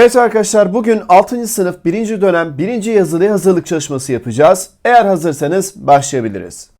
Evet arkadaşlar bugün 6. sınıf 1. dönem 1. yazılıya hazırlık çalışması yapacağız. Eğer hazırsanız başlayabiliriz.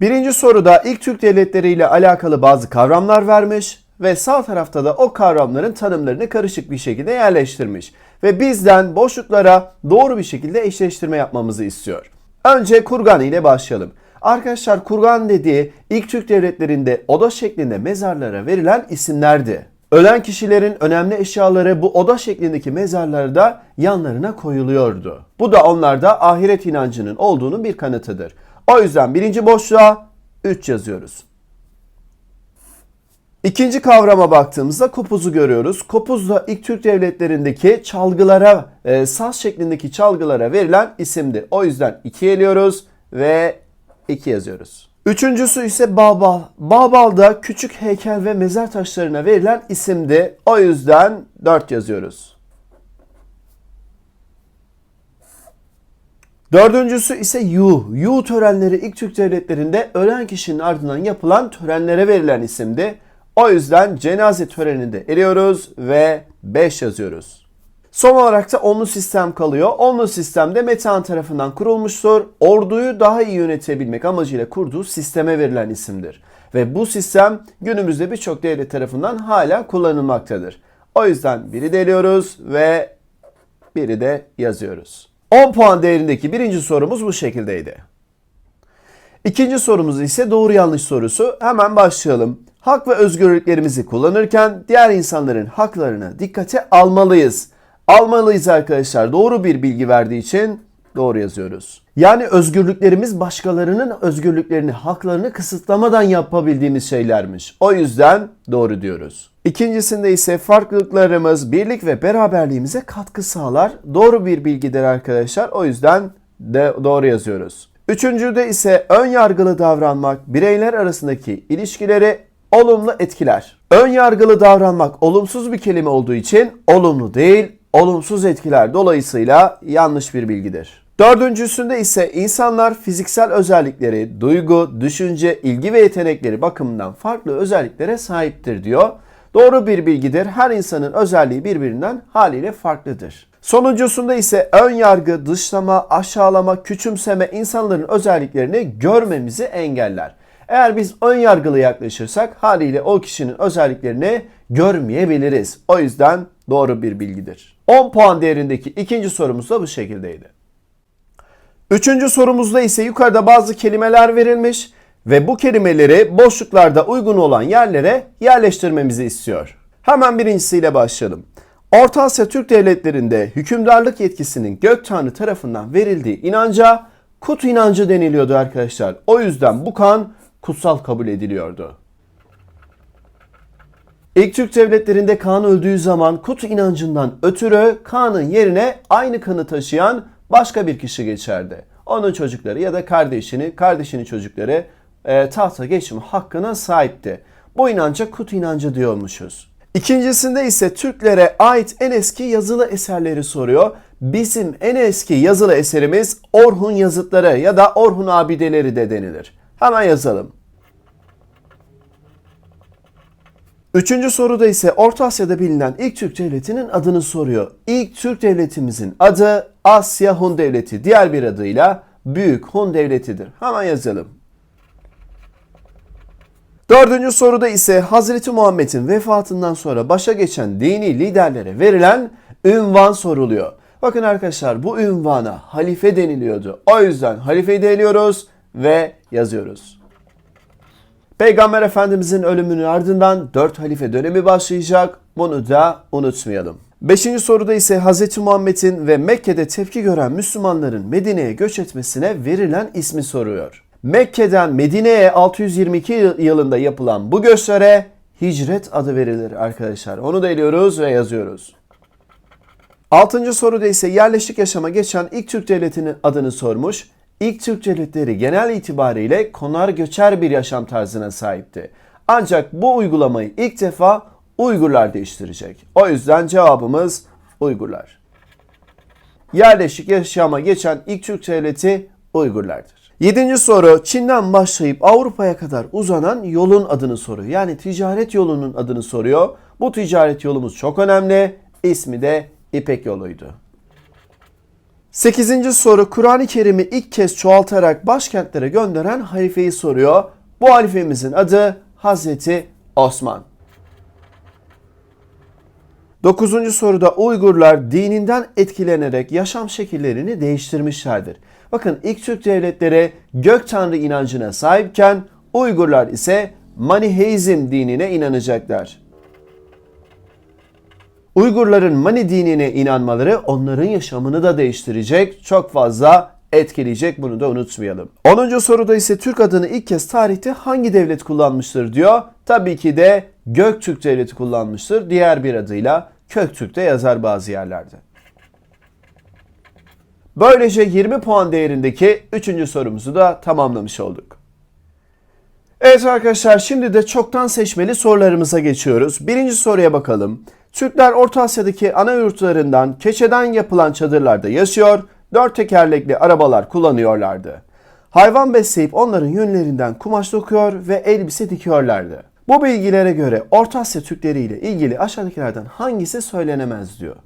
Birinci soruda ilk Türk devletleri ile alakalı bazı kavramlar vermiş ve sağ tarafta da o kavramların tanımlarını karışık bir şekilde yerleştirmiş. Ve bizden boşluklara doğru bir şekilde eşleştirme yapmamızı istiyor. Önce kurgan ile başlayalım. Arkadaşlar kurgan dediği ilk Türk devletlerinde oda şeklinde mezarlara verilen isimlerdi. Ölen kişilerin önemli eşyaları bu oda şeklindeki mezarlarda yanlarına koyuluyordu. Bu da onlarda ahiret inancının olduğunun bir kanıtıdır. O yüzden birinci boşluğa 3 yazıyoruz. İkinci kavrama baktığımızda kopuzu görüyoruz. Kopuz da ilk Türk devletlerindeki çalgılara, e, saz şeklindeki çalgılara verilen isimdi. O yüzden 2 eliyoruz ve 2 yazıyoruz. Üçüncüsü ise Babal. Babal da küçük heykel ve mezar taşlarına verilen isimdi. O yüzden 4 yazıyoruz. Dördüncüsü ise Yu. Yu törenleri ilk Türk devletlerinde ölen kişinin ardından yapılan törenlere verilen isimdi. O yüzden cenaze töreninde eriyoruz ve 5 yazıyoruz. Son olarak da onlu sistem kalıyor. Onlu sistem de Metehan tarafından kurulmuştur. Orduyu daha iyi yönetebilmek amacıyla kurduğu sisteme verilen isimdir. Ve bu sistem günümüzde birçok devlet tarafından hala kullanılmaktadır. O yüzden biri de eliyoruz ve biri de yazıyoruz. 10 puan değerindeki birinci sorumuz bu şekildeydi. İkinci sorumuz ise doğru yanlış sorusu. Hemen başlayalım. Hak ve özgürlüklerimizi kullanırken diğer insanların haklarını dikkate almalıyız. Almalıyız arkadaşlar. Doğru bir bilgi verdiği için doğru yazıyoruz. Yani özgürlüklerimiz başkalarının özgürlüklerini, haklarını kısıtlamadan yapabildiğimiz şeylermiş. O yüzden doğru diyoruz. İkincisinde ise farklılıklarımız birlik ve beraberliğimize katkı sağlar. Doğru bir bilgidir arkadaşlar. O yüzden de doğru yazıyoruz. Üçüncüde ise ön yargılı davranmak bireyler arasındaki ilişkileri olumlu etkiler. Ön yargılı davranmak olumsuz bir kelime olduğu için olumlu değil, olumsuz etkiler dolayısıyla yanlış bir bilgidir. Dördüncüsünde ise insanlar fiziksel özellikleri, duygu, düşünce, ilgi ve yetenekleri bakımından farklı özelliklere sahiptir diyor. Doğru bir bilgidir. Her insanın özelliği birbirinden haliyle farklıdır. Sonuncusunda ise ön yargı, dışlama, aşağılama, küçümseme insanların özelliklerini görmemizi engeller. Eğer biz ön yargılı yaklaşırsak haliyle o kişinin özelliklerini görmeyebiliriz. O yüzden doğru bir bilgidir. 10 puan değerindeki ikinci sorumuz da bu şekildeydi. Üçüncü sorumuzda ise yukarıda bazı kelimeler verilmiş ve bu kelimeleri boşluklarda uygun olan yerlere yerleştirmemizi istiyor. Hemen birincisiyle başlayalım. Orta Asya Türk devletlerinde hükümdarlık yetkisinin gök tanrı tarafından verildiği inanca kut inancı deniliyordu arkadaşlar. O yüzden bu kan kutsal kabul ediliyordu. İlk Türk devletlerinde Kaan öldüğü zaman Kut inancından ötürü Kaan'ın yerine aynı kanı taşıyan başka bir kişi geçerdi. Onun çocukları ya da kardeşini, kardeşinin çocukları e, tahta geçme hakkına sahipti. Bu inanca Kut inancı diyormuşuz. İkincisinde ise Türklere ait en eski yazılı eserleri soruyor. Bizim en eski yazılı eserimiz Orhun yazıtları ya da Orhun abideleri de denilir. Hemen yazalım. Üçüncü soruda ise Orta Asya'da bilinen ilk Türk devletinin adını soruyor. İlk Türk devletimizin adı Asya Hun Devleti. Diğer bir adıyla Büyük Hun Devleti'dir. Hemen yazalım. Dördüncü soruda ise Hazreti Muhammed'in vefatından sonra başa geçen dini liderlere verilen ünvan soruluyor. Bakın arkadaşlar bu ünvana halife deniliyordu. O yüzden halifeyi de ve yazıyoruz. Peygamber Efendimizin ölümünün ardından 4 halife dönemi başlayacak. Bunu da unutmayalım. Beşinci soruda ise Hz. Muhammed'in ve Mekke'de tepki gören Müslümanların Medine'ye göç etmesine verilen ismi soruyor. Mekke'den Medine'ye 622 yılında yapılan bu göçlere hicret adı verilir arkadaşlar. Onu da eliyoruz ve yazıyoruz. Altıncı soruda ise yerleşik yaşama geçen ilk Türk devletinin adını sormuş. İlk Türk devletleri genel itibariyle konar göçer bir yaşam tarzına sahipti. Ancak bu uygulamayı ilk defa Uygurlar değiştirecek. O yüzden cevabımız Uygurlar. Yerleşik yaşama geçen ilk Türk devleti Uygurlardır. Yedinci soru Çin'den başlayıp Avrupa'ya kadar uzanan yolun adını soruyor. Yani ticaret yolunun adını soruyor. Bu ticaret yolumuz çok önemli. İsmi de İpek yoluydu. Sekizinci soru Kur'an-ı Kerim'i ilk kez çoğaltarak başkentlere gönderen halifeyi soruyor. Bu halifemizin adı Hazreti Osman. Dokuzuncu soruda Uygurlar dininden etkilenerek yaşam şekillerini değiştirmişlerdir. Bakın ilk Türk devletleri gök tanrı inancına sahipken Uygurlar ise Maniheizm dinine inanacaklar. Uygurların Mani dinine inanmaları onların yaşamını da değiştirecek, çok fazla etkileyecek bunu da unutmayalım. 10. soruda ise Türk adını ilk kez tarihte hangi devlet kullanmıştır diyor. Tabii ki de Göktürk devleti kullanmıştır. Diğer bir adıyla Köktürk'te yazar bazı yerlerde. Böylece 20 puan değerindeki 3. sorumuzu da tamamlamış olduk. Evet arkadaşlar şimdi de çoktan seçmeli sorularımıza geçiyoruz. Birinci soruya bakalım. Türkler Orta Asya'daki ana yurtlarından keçeden yapılan çadırlarda yaşıyor, dört tekerlekli arabalar kullanıyorlardı. Hayvan besleyip onların yünlerinden kumaş dokuyor ve elbise dikiyorlardı. Bu bilgilere göre Orta Asya Türkleri ile ilgili aşağıdakilerden hangisi söylenemez diyor.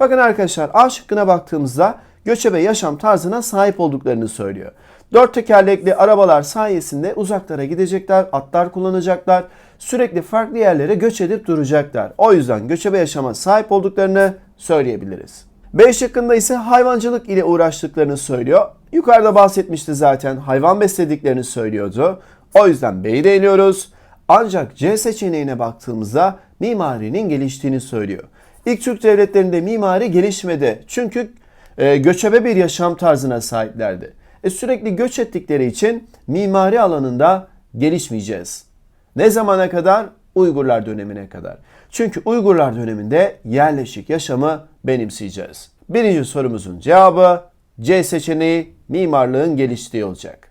Bakın arkadaşlar A şıkkına baktığımızda göçebe yaşam tarzına sahip olduklarını söylüyor. Dört tekerlekli arabalar sayesinde uzaklara gidecekler, atlar kullanacaklar, sürekli farklı yerlere göç edip duracaklar. O yüzden göçebe yaşama sahip olduklarını söyleyebiliriz. B şıkkında ise hayvancılık ile uğraştıklarını söylüyor. Yukarıda bahsetmişti zaten hayvan beslediklerini söylüyordu. O yüzden B'yi de eliyoruz. Ancak C seçeneğine baktığımızda mimarinin geliştiğini söylüyor. İlk Türk devletlerinde mimari gelişmedi. Çünkü e, göçebe bir yaşam tarzına sahiplerdi. E, sürekli göç ettikleri için mimari alanında gelişmeyeceğiz. Ne zamana kadar? Uygurlar dönemine kadar. Çünkü Uygurlar döneminde yerleşik yaşamı benimseyeceğiz. Birinci sorumuzun cevabı C seçeneği mimarlığın geliştiği olacak.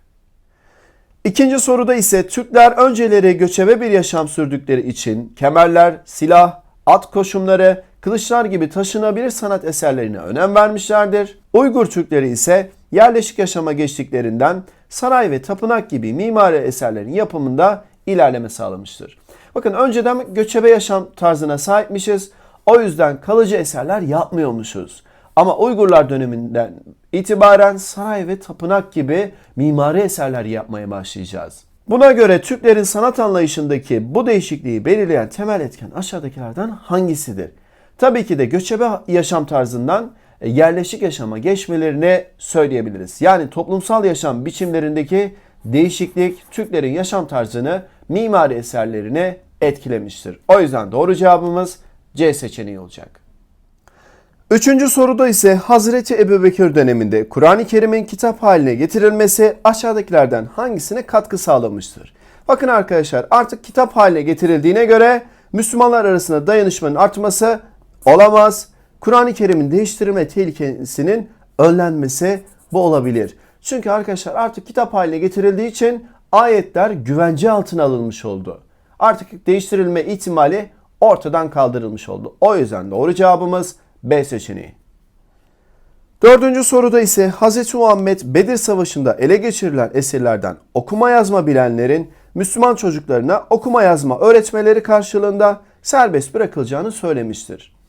İkinci soruda ise Türkler önceleri göçebe bir yaşam sürdükleri için kemerler, silah, at koşumları, kılıçlar gibi taşınabilir sanat eserlerine önem vermişlerdir. Uygur Türkleri ise yerleşik yaşama geçtiklerinden saray ve tapınak gibi mimari eserlerin yapımında ilerleme sağlamıştır. Bakın önceden göçebe yaşam tarzına sahipmişiz. O yüzden kalıcı eserler yapmıyormuşuz. Ama Uygurlar döneminden itibaren saray ve tapınak gibi mimari eserler yapmaya başlayacağız. Buna göre Türklerin sanat anlayışındaki bu değişikliği belirleyen temel etken aşağıdakilerden hangisidir? Tabii ki de göçebe yaşam tarzından yerleşik yaşama geçmelerini söyleyebiliriz. Yani toplumsal yaşam biçimlerindeki değişiklik Türklerin yaşam tarzını mimari eserlerine etkilemiştir. O yüzden doğru cevabımız C seçeneği olacak. Üçüncü soruda ise Hazreti Ebubekir döneminde Kur'an-ı Kerim'in kitap haline getirilmesi aşağıdakilerden hangisine katkı sağlamıştır? Bakın arkadaşlar artık kitap haline getirildiğine göre Müslümanlar arasında dayanışmanın artması olamaz. Kur'an-ı Kerim'in değiştirilme tehlikesinin önlenmesi bu olabilir. Çünkü arkadaşlar artık kitap haline getirildiği için ayetler güvence altına alınmış oldu. Artık değiştirilme ihtimali ortadan kaldırılmış oldu. O yüzden doğru cevabımız B seçeneği. Dördüncü soruda ise Hz. Muhammed Bedir Savaşı'nda ele geçirilen esirlerden okuma yazma bilenlerin Müslüman çocuklarına okuma yazma öğretmeleri karşılığında serbest bırakılacağını söylemiştir.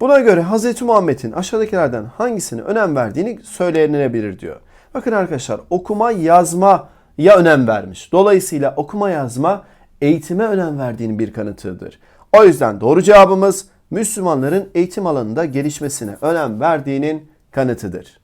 Buna göre Hz. Muhammed'in aşağıdakilerden hangisine önem verdiğini söylenebilir diyor. Bakın arkadaşlar okuma yazma ya önem vermiş. Dolayısıyla okuma yazma eğitime önem verdiğinin bir kanıtıdır. O yüzden doğru cevabımız Müslümanların eğitim alanında gelişmesine önem verdiğinin kanıtıdır.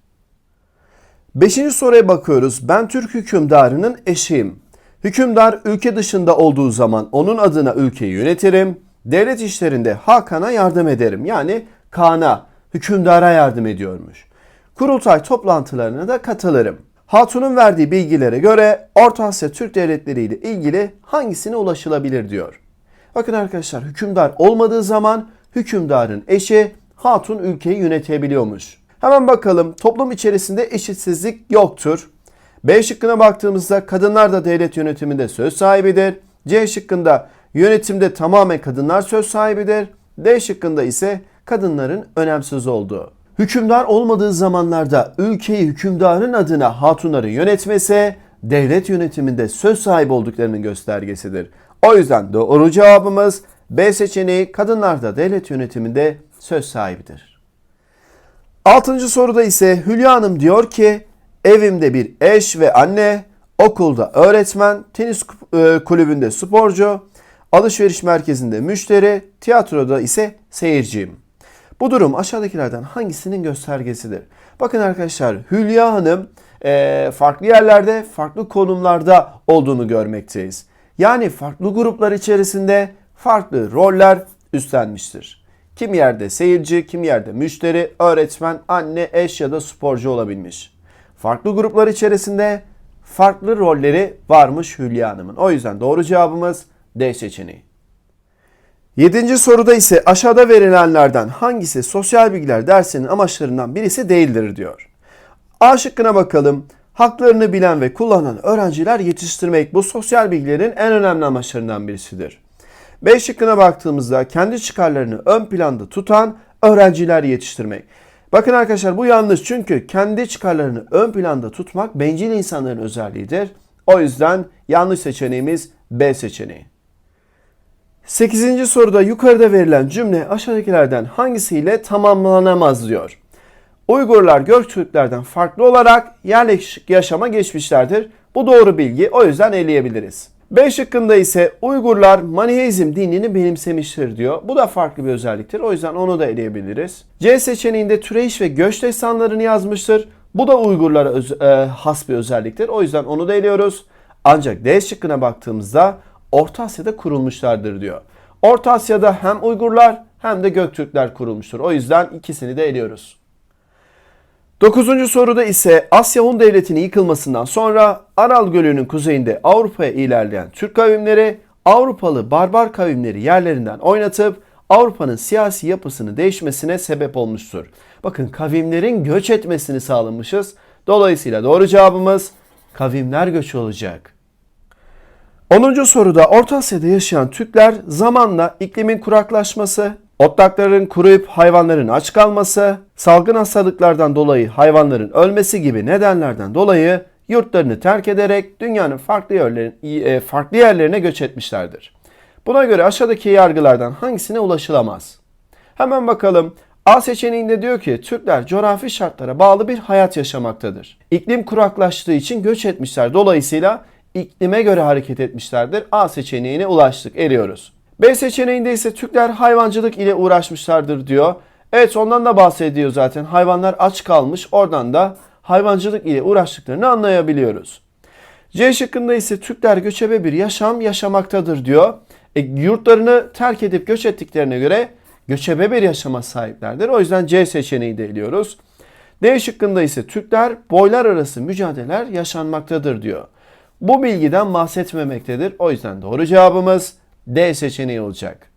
Beşinci soruya bakıyoruz. Ben Türk hükümdarının eşiyim. Hükümdar ülke dışında olduğu zaman onun adına ülkeyi yönetirim. Devlet işlerinde Hakan'a yardım ederim. Yani Kaan'a, hükümdara yardım ediyormuş. Kurultay toplantılarına da katılırım. Hatun'un verdiği bilgilere göre Orta Asya Türk devletleri ile ilgili hangisine ulaşılabilir diyor. Bakın arkadaşlar hükümdar olmadığı zaman hükümdarın eşi hatun ülkeyi yönetebiliyormuş. Hemen bakalım toplum içerisinde eşitsizlik yoktur. B şıkkına baktığımızda kadınlar da devlet yönetiminde söz sahibidir. C şıkkında yönetimde tamamen kadınlar söz sahibidir. D şıkkında ise kadınların önemsiz olduğu. Hükümdar olmadığı zamanlarda ülkeyi hükümdarın adına hatunları yönetmese devlet yönetiminde söz sahibi olduklarının göstergesidir. O yüzden doğru cevabımız B seçeneği kadınlar da devlet yönetiminde söz sahibidir. Altıncı soruda ise Hülya Hanım diyor ki evimde bir eş ve anne, okulda öğretmen, tenis e, kulübünde sporcu, alışveriş merkezinde müşteri, tiyatroda ise seyirciyim. Bu durum aşağıdakilerden hangisinin göstergesidir? Bakın arkadaşlar Hülya Hanım e, farklı yerlerde, farklı konumlarda olduğunu görmekteyiz. Yani farklı gruplar içerisinde farklı roller üstlenmiştir. Kim yerde seyirci, kim yerde müşteri, öğretmen, anne, eş ya da sporcu olabilmiş. Farklı gruplar içerisinde farklı rolleri varmış Hülya Hanım'ın. O yüzden doğru cevabımız D seçeneği. Yedinci soruda ise aşağıda verilenlerden hangisi sosyal bilgiler dersinin amaçlarından birisi değildir diyor. A şıkkına bakalım. Haklarını bilen ve kullanan öğrenciler yetiştirmek bu sosyal bilgilerin en önemli amaçlarından birisidir. B şıkkına baktığımızda kendi çıkarlarını ön planda tutan öğrenciler yetiştirmek. Bakın arkadaşlar bu yanlış çünkü kendi çıkarlarını ön planda tutmak bencil insanların özelliğidir. O yüzden yanlış seçeneğimiz B seçeneği. 8. soruda yukarıda verilen cümle aşağıdakilerden hangisiyle tamamlanamaz diyor. Uygurlar Göktürklerden farklı olarak yerleşik yaşama geçmişlerdir. Bu doğru bilgi o yüzden eleyebiliriz. B şıkkında ise Uygurlar Maniheizm dinini benimsemiştir diyor. Bu da farklı bir özelliktir. O yüzden onu da eleyebiliriz. C seçeneğinde türeyiş ve göç destanlarını yazmıştır. Bu da Uygurlara öz- e, has bir özelliktir. O yüzden onu da eliyoruz. Ancak D şıkkına baktığımızda Orta Asya'da kurulmuşlardır diyor. Orta Asya'da hem Uygurlar hem de Göktürkler kurulmuştur. O yüzden ikisini de eliyoruz. Dokuzuncu soruda ise Asya Hun Devleti'nin yıkılmasından sonra Aral Gölü'nün kuzeyinde Avrupa'ya ilerleyen Türk kavimleri Avrupalı barbar kavimleri yerlerinden oynatıp Avrupa'nın siyasi yapısını değişmesine sebep olmuştur. Bakın kavimlerin göç etmesini sağlamışız. Dolayısıyla doğru cevabımız kavimler göçü olacak. 10. soruda Orta Asya'da yaşayan Türkler zamanla iklimin kuraklaşması, otlakların kuruyup hayvanların aç kalması, salgın hastalıklardan dolayı hayvanların ölmesi gibi nedenlerden dolayı yurtlarını terk ederek dünyanın farklı yerlerine, farklı yerlerine göç etmişlerdir. Buna göre aşağıdaki yargılardan hangisine ulaşılamaz? Hemen bakalım. A seçeneğinde diyor ki Türkler coğrafi şartlara bağlı bir hayat yaşamaktadır. İklim kuraklaştığı için göç etmişler. Dolayısıyla iklime göre hareket etmişlerdir. A seçeneğine ulaştık. Eriyoruz. B seçeneğinde ise Türkler hayvancılık ile uğraşmışlardır diyor. Evet ondan da bahsediyor zaten. Hayvanlar aç kalmış. Oradan da hayvancılık ile uğraştıklarını anlayabiliyoruz. C şıkkında ise Türkler göçebe bir yaşam yaşamaktadır diyor. E, yurtlarını terk edip göç ettiklerine göre göçebe bir yaşama sahiplerdir. O yüzden C seçeneği de eliyoruz. D şıkkında ise Türkler boylar arası mücadeleler yaşanmaktadır diyor. Bu bilgiden bahsetmemektedir. O yüzden doğru cevabımız D seçeneği olacak.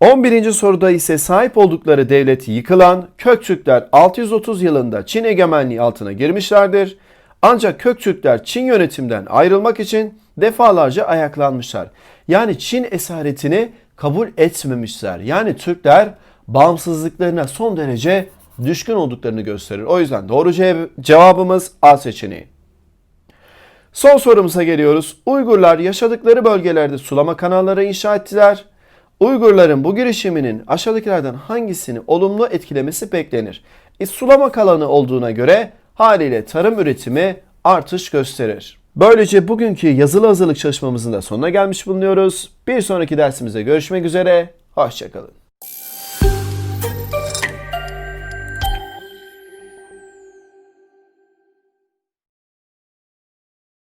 11. soruda ise sahip oldukları devleti yıkılan Köktürkler 630 yılında Çin egemenliği altına girmişlerdir. Ancak Köktürkler Çin yönetimden ayrılmak için defalarca ayaklanmışlar. Yani Çin esaretini kabul etmemişler. Yani Türkler bağımsızlıklarına son derece düşkün olduklarını gösterir. O yüzden doğru ce- cevabımız A seçeneği. Son sorumuza geliyoruz. Uygurlar yaşadıkları bölgelerde sulama kanalları inşa ettiler. Uygurların bu girişiminin aşağıdakilerden hangisini olumlu etkilemesi beklenir? E, sulama kalanı olduğuna göre haliyle tarım üretimi artış gösterir. Böylece bugünkü yazılı hazırlık çalışmamızın da sonuna gelmiş bulunuyoruz. Bir sonraki dersimizde görüşmek üzere. Hoşçakalın.